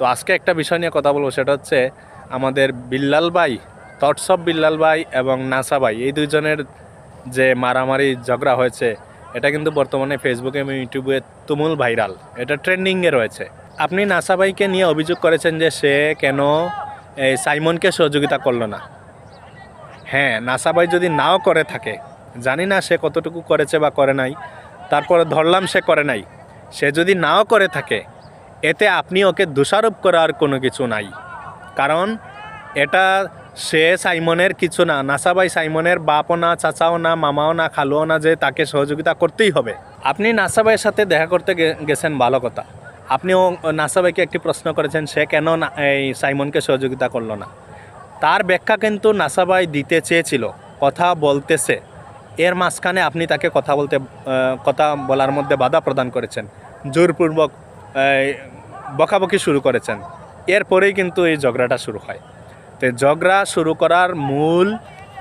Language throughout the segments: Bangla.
তো আজকে একটা বিষয় নিয়ে কথা বলব, সেটা হচ্ছে আমাদের বিল্লাল ভাই তটসব বিল্লাল ভাই এবং নাসা ভাই, এই দুইজনের যে মারামারি ঝগড়া হয়েছে, এটা কিন্তু বর্তমানে ফেসবুকে এবং ইউটিউবে তুমুল ভাইরাল এটা ট্রেন্ডিংয়ে রয়েছে। আপনি নাসা ভাইকে নিয়ে অভিযোগ করেছেন যে সে কেন এই সাইমনকে সহযোগিতা করল না। হ্যাঁ নাসা ভাই যদি নাও করে থাকে, জানি না সে কতটুকু করেছে বা করে নাই, তারপরে ধরলাম সে করে নাই, সে যদি নাও করে থাকে এতে আপনি ওকে দোষারোপ করার কোনো কিছু নাই। কারণ এটা সে সাইমনের কিছু না, নাসাবাই সাইমনের বাপও না, চাচাও না, মামাও না, খালুও না যে তাকে সহযোগিতা করতেই হবে। আপনি নাসাবাইয়ের সাথে দেখা করতে গেছেন ভালো কথা। আপনিও নাসা ভাইকে একটি প্রশ্ন করেছেন, সে কেন এই সাইমনকে সহযোগিতা করল না? তার ব্যাখ্যা কিন্তু নাসাবাই দিতে চেয়েছিল, কথা বলতেছে। এর মাঝখানে আপনি তাকে কথা বলতে কথা বলার মধ্যে বাধা প্রদান করেছেন। জোরপূর্বক বকাবকি শুরু করেছেন। এরপরেই কিন্তু এই ঝগড়াটা শুরু হয়। তো ঝগড়া শুরু করার মূল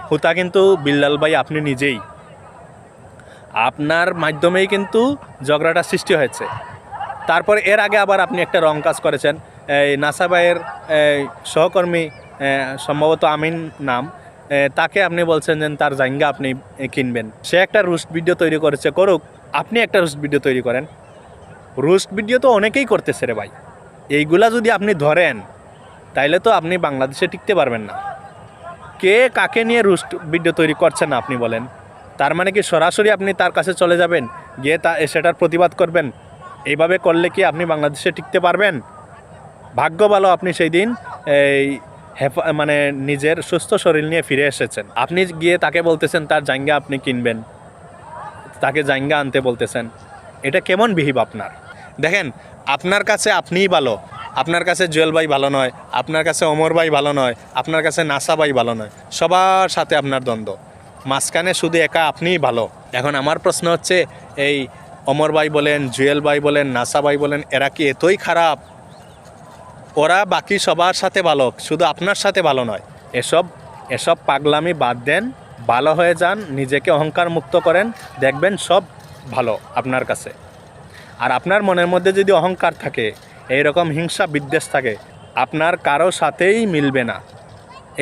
হুতা কিন্তু বিল্লাল ভাই, আপনি নিজেই। আপনার মাধ্যমেই কিন্তু ঝগড়াটা সৃষ্টি হয়েছে। তারপর এর আগে আবার আপনি একটা রং কাজ করেছেন। এই নাসা ভাইয়ের সহকর্মী সম্ভবত আমিন নাম তাকে আপনি বলছেন যে তার জাইঙ্গা আপনি কিনবেন। সে একটা রুস্ট ভিডিও তৈরি করেছে। করুক, আপনি একটা রুস্ট ভিডিও তৈরি করেন। রুস্ট ভিডিও তো অনেকেই করতেছে রে ভাই। এইগুলা যদি আপনি ধরেন, তাইলে তো আপনি বাংলাদেশে টিকতে পারবেন না। কে কাকে নিয়ে রুস্ট ভিডিও তৈরি করছেন না আপনি বলেন। তার মানে কি সরাসরি আপনি তার কাছে চলে যাবেন, গিয়ে তা সেটার প্রতিবাদ করবেন। এইভাবে করলে কি আপনি বাংলাদেশে টিকতে পারবেন? ভাগ্য ভালো আপনি সেই দিন এই হেফা মানে নিজের সুস্থ শরীর নিয়ে ফিরে এসেছেন। আপনি গিয়ে তাকে বলতেছেন, তার জাঙ্গা আপনি কিনবেন। তাকে জাঙ্গা আনতে বলতেছেন। এটা কেমন বিহিব আপনার? দেখেন, আপনার কাছে আপনিই ভালো। আপনার কাছে জুয়েল ভাই ভালো নয়, আপনার কাছে অমর ভাই ভালো নয়, আপনার কাছে নাসা ভাই ভালো নয়, সবার সাথে আপনার দ্বন্দ্ব। মাঝখানে শুধু একা আপনিই ভালো। এখন আমার প্রশ্ন হচ্ছে, এই অমর ভাই বলেন, জুয়েল ভাই বলেন, নাসা ভাই বলেন, এরা কি এতই খারাপ? ওরা বাকি সবার সাথে ভালো, শুধু আপনার সাথে ভালো নয়। এসব এসব পাগলামি বাদ দেন, ভালো হয়ে যান, নিজেকে অহংকার মুক্ত করেন, দেখবেন সব ভালো আপনার কাছে। আর আপনার মনের মধ্যে যদি অহংকার থাকে এই রকম হিংসা বিদ্বেষ থাকে, আপনার কারও সাথেই মিলবে না।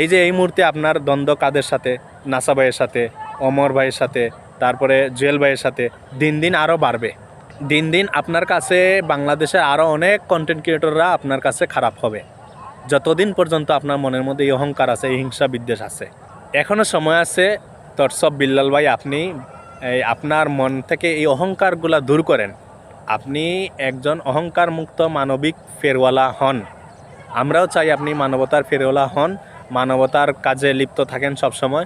এই যে এই মুহূর্তে আপনার দ্বন্দ্ব কাদের সাথে? নাসা ভাইয়ের সাথে অমর ভাইয়ের সাথে, তারপরে জুয়েল ভাইয়ের সাথে, দিন দিন আরও বাড়বে। দিন দিন আপনার কাছে বাংলাদেশে আরও অনেক কন্টেন্ট ক্রিয়েটররা আপনার কাছে খারাপ হবে। যতদিন পর্যন্ত আপনার মনের মধ্যে এই অহংকার আছে, এই হিংসা বিদ্বেষ আছে। এখনও সময় আছে তোর সব বিল্লাল ভাই আপনি আপনার মন থেকে এই অহংকারগুলা দূর করেন। আপনি একজন অহংকার মুক্ত মানবিক ফেরওয়ালা হন। আমরাও চাই আপনি মানবতার ফেরওয়ালা হন, মানবতার কাজে লিপ্ত থাকেন সবসময়।